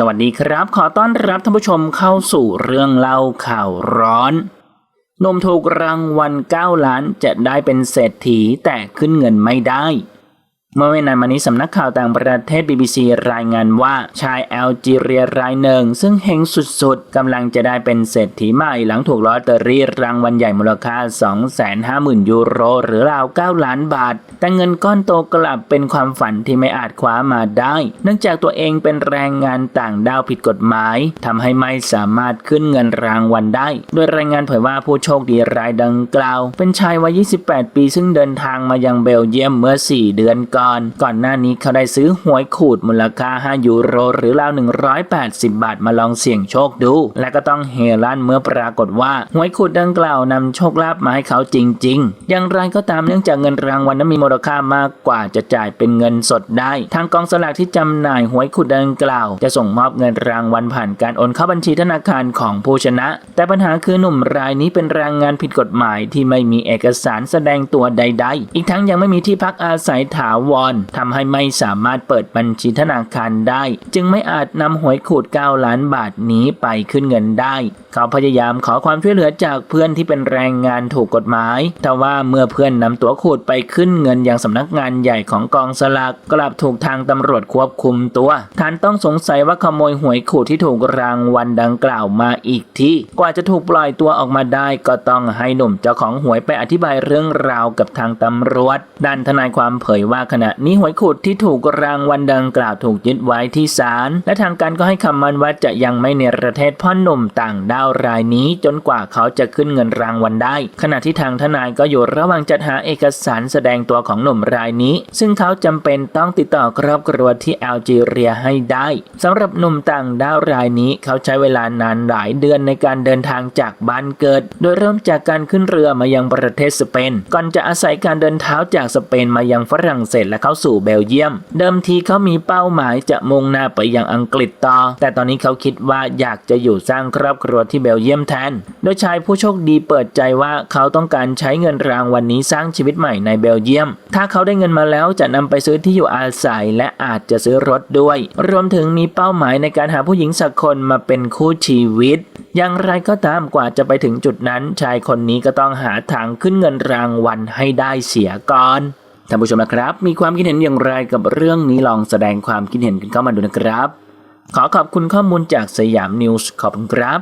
สวัสดีครับ ขอต้อนรับท่านผู้ชมเข้าสู่เรื่องเล่าข่าวร้อนนมถูกรางวัล9ล้านจะได้เป็นเศรษฐีแต่ขึ้นเงินไม่ได้ เมื่อไม่นานมานี้สำนักข่าวต่างประเทศ BBC รายงานว่าชายแอลจีเรียรายหนึ่ง ซึ่งเฮงสุดๆกำลังจะได้เป็นเศรษฐีใหม่หลังถูกลอตเตอรี่รางวัลใหญ่มูลค่า 250,000 ยูโร หรือราว 9 ล้านบาท แต่เงินก้อนโตกลับเป็นความฝันที่ไม่อาจคว้ามาได้ เนื่องจากตัวเองเป็นแรงงานต่างด้าวผิดกฎหมายทำให้ไม่สามารถขึ้นเงินรางวัลได้ โดยรายงานเผยว่าผู้โชคดีรายดังกล่าว เป็นชายวัย 28 ปี ซึ่งเดินทางมายังเบลเยียมเมื่อ 4 เดือนก่อนก่อนหน้านี้เขาได้ซื้อหวยขูดมูลค่า 5 ยูโร หรือราว 180 บาทมาลองเสี่ยงโชคดู และก็ต้องเฮลั่นเมื่อปรากฏว่าหวยขูดดังกล่าวนำโชคลาภมาให้เขาจริง ๆ อย่างไรก็ตามเนื่องจากเงินรางวัลนั้นมีมูลค่ามากกว่าจะจ่ายเป็นเงินสดได้ ทางกองสลากที่จำหน่ายหวยขูดดังกล่าว จะส่งมอบเงินรางวัลผ่านการโอนเข้าบัญชีธนาคารของผู้ชนะ แต่ปัญหาคือหนุ่มรายนี้เป็นแรงงานผิดกฎหมายที่ไม่มีเอกสารแสดงตัวใด ๆ อีกทั้งยังไม่มีที่พักอาศัยถาวรทำให้ไม่สามารถเปิดบัญชีธนาคารได้ จึงไม่อาจนำหวยขูด 9 ล้านบาทนี้ไปขึ้นเงินได้เขาพยายามขอความช่วยเหลือจากเพื่อนที่เป็นแรงงานถูกกฎหมายแต่ว่าเมื่อเพื่อนนำตั๋วขูดไปขึ้นเงินยังสำนักงานใหญ่ของกองสลากกลับถูกทางตำรวจควบคุมตัวฐานต้องสงสัยว่าขโมยหวยขูดที่ถูกรางวัลดังกล่าวมาอีกที่กว่าจะถูกปล่อยตัวออกมาได้ก็ต้องให้หนุ่มเจ้าของหวยไปอธิบายเรื่องราวกับทางตำรวจด้านทนายความเผยว่าขณะนี้หวยขูดที่ถูกรางวัลดังกล่าวถูกยึดไว้ที่ศาลและทางการก็ให้คำมั่นว่าจะยังไม่เนรเทศพ่อหนุ่มต่างด้าวรายนี้จนกว่าเขาจะขึ้นเงินรางวัลได้ ขณะที่ทางทนายก็อยู่ระหว่างจัดหาเอกสารแสดงตัวของหนุ่มรายนี้ ซึ่งเขาจำเป็นต้องติดต่อครอบครัวที่แอลจีเรียให้ได้สำหรับหนุ่มต่างด้าวรายนี้เขาใช้เวลานานหลายเดือนในการเดินทางจากบ้านเกิด โดยเริ่มจากการขึ้นเรือมายังประเทศสเปน ก่อนจะอาศัยการเดินเท้าจากสเปนมายังฝรั่งเศสและเข้าสู่เบลเยียม เดิมทีเขามีเป้าหมายจะมุ่งหน้าไปยังอังกฤษต่อ แต่ตอนนี้เขาคิดว่าอยากจะอยู่สร้างครอบครัวที่เบลเยียมแทน โดยชายผู้โชคดีเปิดใจว่าเขาต้องการใช้เงินรางวัลนนี้สร้างชีวิตใหม่ในเบลเยียม ถ้าเขาได้เงินมาแล้วจะนำไปซื้อที่อยู่อาศัยและอาจจะซื้อรถด้วย รวมถึงมีเป้าหมายในการหาผู้หญิงสักคนมาเป็นคู่ชีวิต อย่างไรก็ตามกว่าจะไปถึงจุดนั้น ชายคนนี้ก็ต้องหาทางขึ้นเงินรางวัลให้ได้เสียก่อนท่านผู้ชมนะครับ มีความคิดเห็นอย่างไรกับเรื่องนี้ลองแสดงความคิดเห็นกันเข้ามาดูนะครับ ขอขอบคุณข้อมูลจากสยามนิวส์ขอบคุณครับ